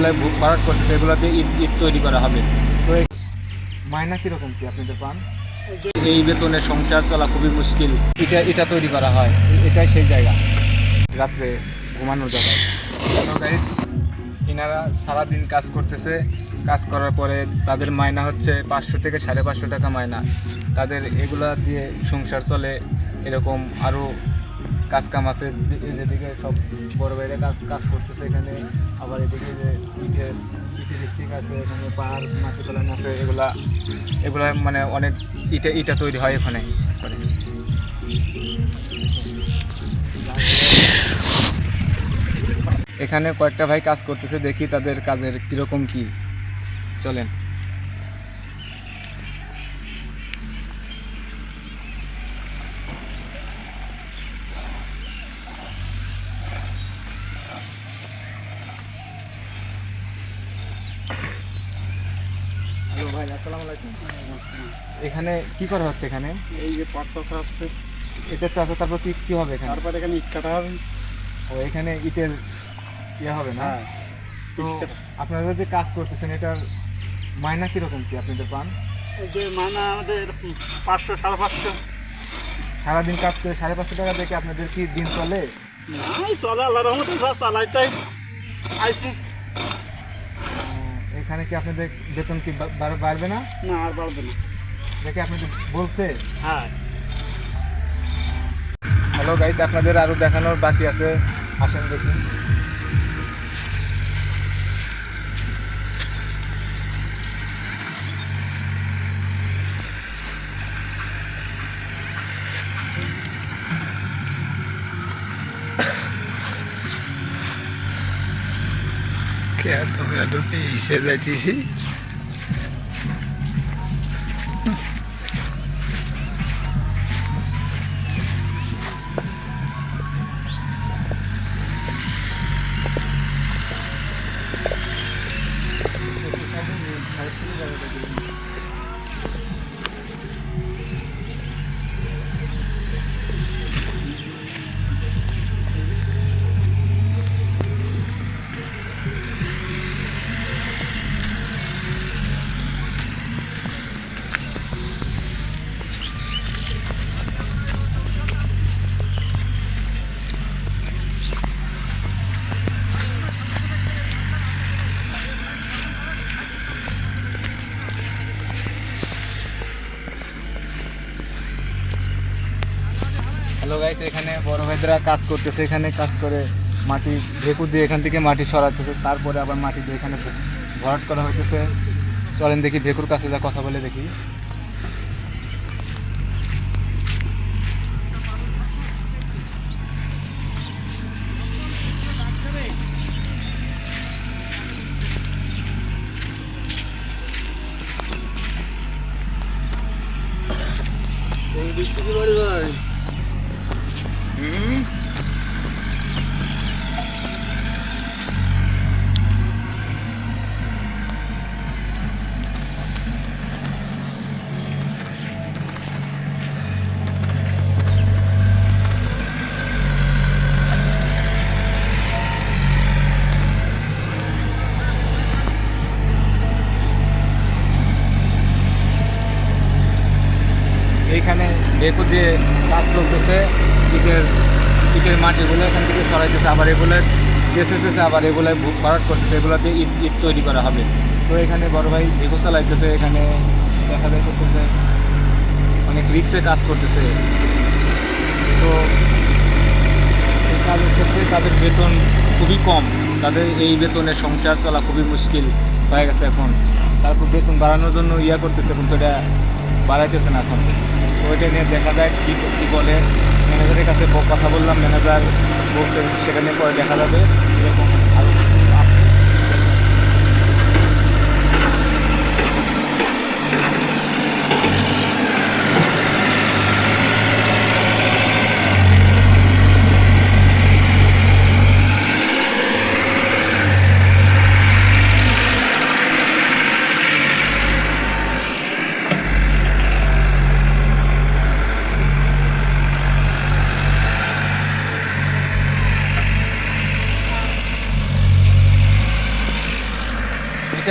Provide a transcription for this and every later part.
এগুলাই ভরাট করতেছে এগুলোতে ইট ইট তৈরি করা হবে। তো মায়না কীরকম কি আপনাদের পান? এই বেতনে সংসার চলা খুবই মুশকিল। এটা এটা তৈরি করা হয় এটাই সেই জায়গা। রাত্রে ঘুমানোর জায়গা। তো গাইস এনারা সারাদিন কাজ করতেছে। কাজ করার পরে তাদের মায়না হচ্ছে পাঁচশো থেকে সাড়ে পাঁচশো টাকা মায়না তাদের এগুলা দিয়ে সংসার চলে এরকম আরও কাজ কাম আছে যেদিকে সব বড় বাইরে কাজ কাজ করতেছে এখানে। আবার এদিকে যে ইটের আছে, এখানে পাহাড়, মাটি ফেলান আছে, এগুলা এগুলা মানে অনেক ইটা ইটা তৈরি হয় এখানে। এখানে কয়েকটা ভাই কাজ করতেছে, দেখি তাদের কাজের কীরকম কি। চলেন হ্যালো ভাই আসসালামু আলাইকুম। এখানে কি করা হচ্ছে এখানে? এই যে পাট চাষ আসছে এটা চাষা তারপর কি কি হবে এখানে? তারপর এখানে ইট কাটা হবে। ও এখানে ইটের ইয়ে হবে না? হ্যাঁ তো আপনারা যে কাজ করতেছেন এটার মায়না কীরকম কি আপনাদের পান? এই যে মানা আমাদের পাঁচশো সাড়ে পাঁচশো। সারাদিন কাজ করে সাড়ে পাঁচশো টাকা দেখে আপনাদের কি দিন চলে? নাই চলে আল্লাহ রহমতে যা চালাইতাই আইসি এখানে কি আপনাদের বেতন কি বাড়- বাড়বে না? না আর বাড়বে না। দেখে আপনাদের বলছে? হ্যাঁ। হ্যালো গাইজ আপনাদের আরও দেখানোর বাকি আছে। আসেন দেখি। que a, a, a, a hello গাইছে এখানে বড় ভাইদেরা কাজ করতেছে, এখানে কাজ করে মাটি ঢেকু দিয়ে এখান থেকে মাটি সরাতেছে তারপরে আবার মাটি দিয়ে এখানে ভরাট করা হইতেছে। চলেন দেখি ভেকুর কাছে যা কথা বলে দেখি। Mm-hmm. এইখানে ভেকু দিয়ে কাজ চলতেছে, ইটের ইটের মাটিগুলো এখান থেকে সরাইতেছে, আবার এগুলো চেষেছে আবার এগুলো ভরাট করতেছে, এগুলোতে ইট ইট তৈরি করা হবে। তো এখানে বড় ভাই ভেকু চালাইতেছে, এখানে দেখা যাইতেছে যে অনেক রিক্সে কাজ করতেছে। তো কাজের ক্ষেত্রে তাদের বেতন খুবই কম। তাদের এই বেতনে সংসার চলা খুবই মুশকিল হয়ে গেছে এখন। তারপর বেতন বাড়ানোর জন্য ইয়া করতেছে, কিন্তু এটা বাড়াইতেছে না এখন ওইটা নিয়ে দেখা যায় কী কী বলে। ম্যানেজারের কাছে কথা বললাম, ম্যানেজার বলছে সেখানে পরে দেখা যাবে। এরকম আরও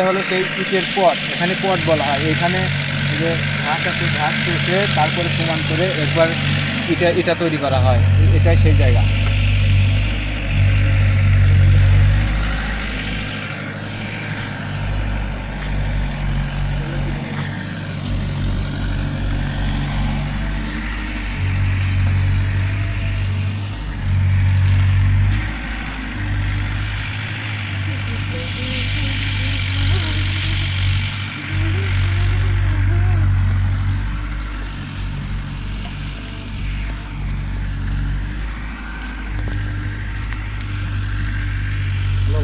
হলো সেই ইটের পট, এখানে পট বলা হয়। এখানে যে ঘাস আছে, ঘাস কেটে তারপরে সমান করে একবার ইটা ইটা তৈরি করা হয়। এটাই সেই জায়গা। হ্যালো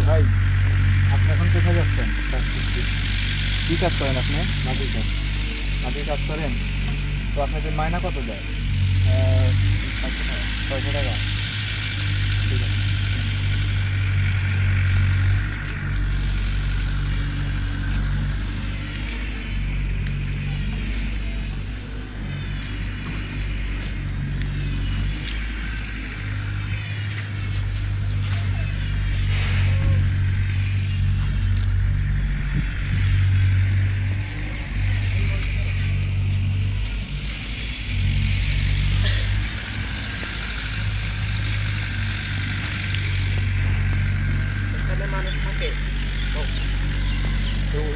ভাই আপনি এখন কোথায় যাচ্ছেন? কাজ করতে কী কাজ করেন আপনি? মাটির কাজ। মাটির কাজ করেন? তো আপনাদের মায়না কত দেয়? ছয়শো টাকা। ছয়শো টাকা।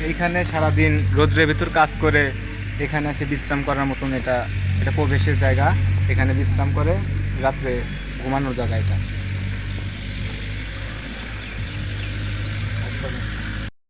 তো এইখানে সারাদিন রোদ্রের ভেতর কাজ করে এখানে এসে বিশ্রাম করার মতন এটা এটা প্রবেশের জায়গা। এখানে বিশ্রাম করে রাত্রে ঘুমানোর জায়গা এটা।